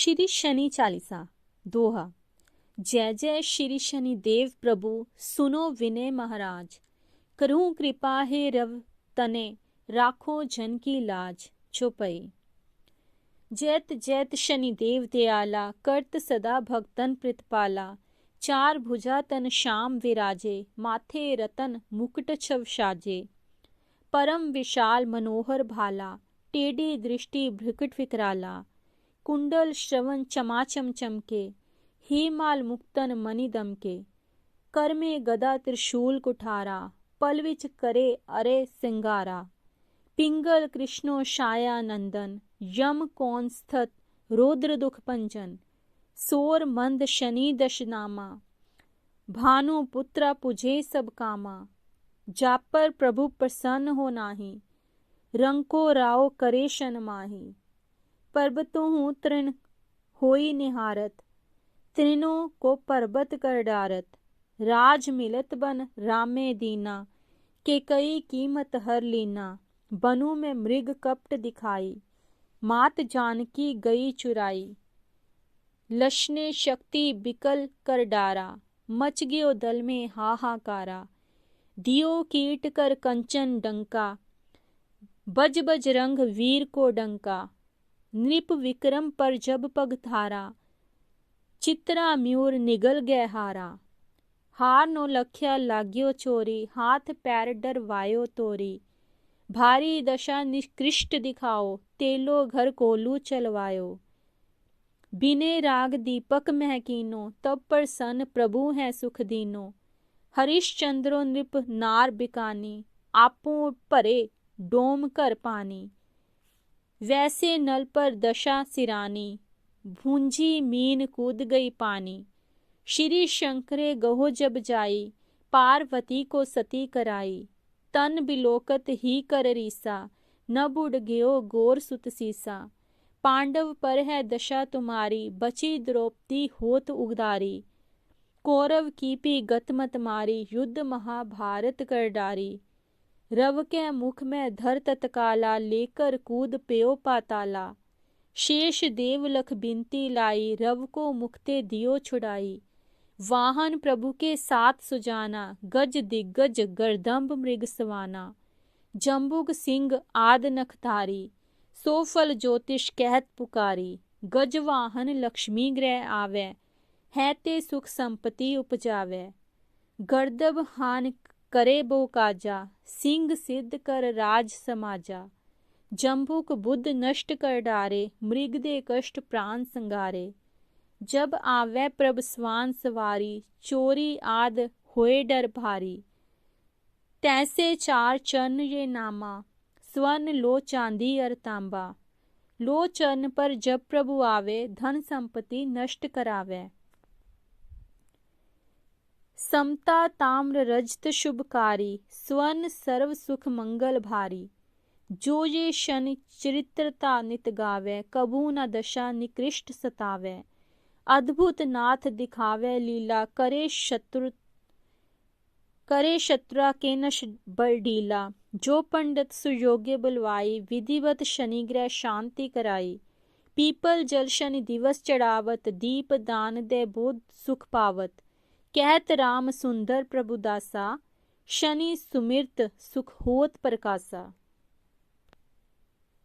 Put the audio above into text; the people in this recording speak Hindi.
श्री शनि चालीसा, दोहा। जय जय श्री शनि देव प्रभु, सुनो विनय महाराज। करूँ कृपा हे रव, तने राखो जन की लाज चुपई जैत जैत शनि देव दयाला, करत सदा भक्तन प्रतिपाला चार भुजा तन श्याम विराजे, माथे रतन मुकुट छव साजे परम विशाल मनोहर भाला, टेढ़ी दृष्टि भ्रिकट विकराला। कुंडल श्रवण चमाचम चमके, हीमाल मुक्तन मणि दमके। कर में गदा त्रिशूल कुठारा, पल विच करे अरे सिंगारा। पिंगल कृष्णो छाया नंदन, यम कौन स्थित रुद्र दुख पंचन सोर मंद शनि दशनामा भानु पुत्र पुजे सब कामा। जापर प्रभु प्रसन्न हो नाही, रंको राव करे शन माही पर्वतों हूँ तृण, होई निहारत। तृणों को पर्वत कर डारत। राज मिलत बन रामे दीना, के कई कीमत हर लीना। बनु में मृग कपट दिखाई, मात जानकी गई चुराई। लशने शक्ति बिकल कर डारा, मच गयो दल में हाहाकारा। दियो कीट कर कंचन डंका, बज बज रंग वीर को डंका। नृप विक्रम पर जब पग थारा चित्रा म्यूर निगल गए हारा। हार नो लख्या लाग्यो चोरी, हाथ पैर डरवायो तोरी। भारी दशा निकृष्ट दिखाओ, तेलो घर कोलू चलवायो। बिने राग दीपक महकीनो तब पर सन प्रभु है सुख दीनो। हरिश्चंद्रो नृप नार बिकानी, आपो भरे डोम कर पानी। वैसे नल पर दशा सिरानी, भूंजी मीन कूद गई पानी। श्री शंकरे गहो जब जाई, पार्वती को सती कराई। तन बिलोकत ही कर रीसा, न बुड़ गयो गोर सुत सीसा। पांडव पर है दशा तुम्हारी, बची द्रौपदी होत उगदारी कौरव की भी गतमत मारी, युद्ध महाभारत कर डारी। रव के मुख में धर तत्काला लेकर कूद प्यो पाताला। शेष देव लख बिनती लाई, रव को मुक्ते दियो छुड़ाई। वाहन प्रभु के साथ सुजाना, गज दिग्गज गर्दम्ब मृग सवाना। जम्बुग सिंह आद नखतारी सोफल ज्योतिष कहत पुकारी। गज वाहन लक्ष्मी ग्रह आवे, है ते सुख संपत्ति उपजावे। गर्दब हान करे बो काजा सिंह सिद्ध कर राज समाजा। जम्भुक बुद्ध नष्ट कर डारे, मृग दे कष्ट प्राण संगारे। जब आवे प्रभ स्वान सवारी, चोरी आद होए डर भारी। तैसे चार चरण ये नामा, स्वर्ण लो चांदी अर तांबा। लो चरण पर जब प्रभु आवे, धन संपत्ति नष्ट करावे। समता ताम्र रजत शुभकारी, स्वर्ण सर्व सुख मंगल भारी। जो ये शनि चरित्रता नित गावे कबू न दशा निकृष्ट सतावे। अद्भुत नाथ दिखावे लीला, करे शत्रु, करे शत्रुआ के नश बल डीला जो पंडित सुयोग्य बुलवाई, विधिवत शनि ग्रह शांति कराई। पीपल जल शनि दिवस चढ़ावत, दीप दान दे बोध सुख पावत। कहत राम सुंदर प्रभुदासा शनि सुमिरत सुख होत प्रकाशा